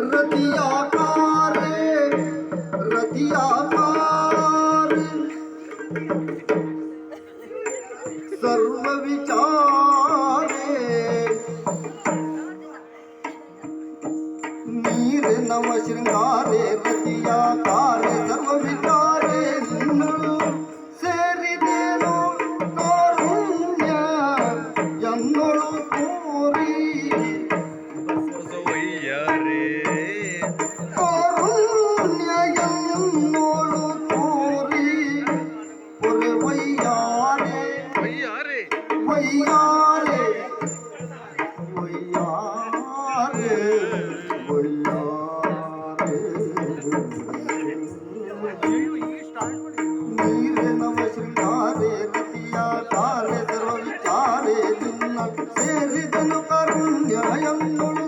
रतिया कार रतिया कार सर्व विचारे नीर नव श्रृंगारे रतिया कार सर्व विचारे பொய்யாரே பொய்யாரே பொய்யாரே. நீரே நம ஸ்ரீயாரே வித்யா காரே சர்வ விச்சாரே தின்ன சேரிதன கருண்யாயம் நுழு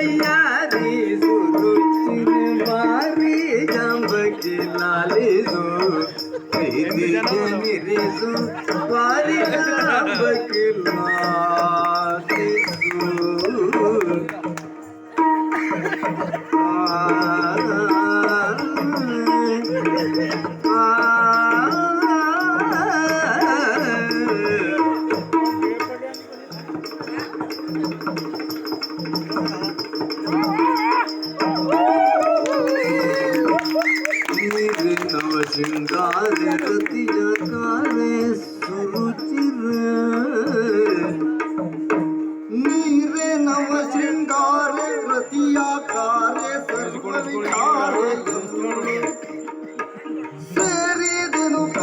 దయ్యా తీసుకు गाल रतिया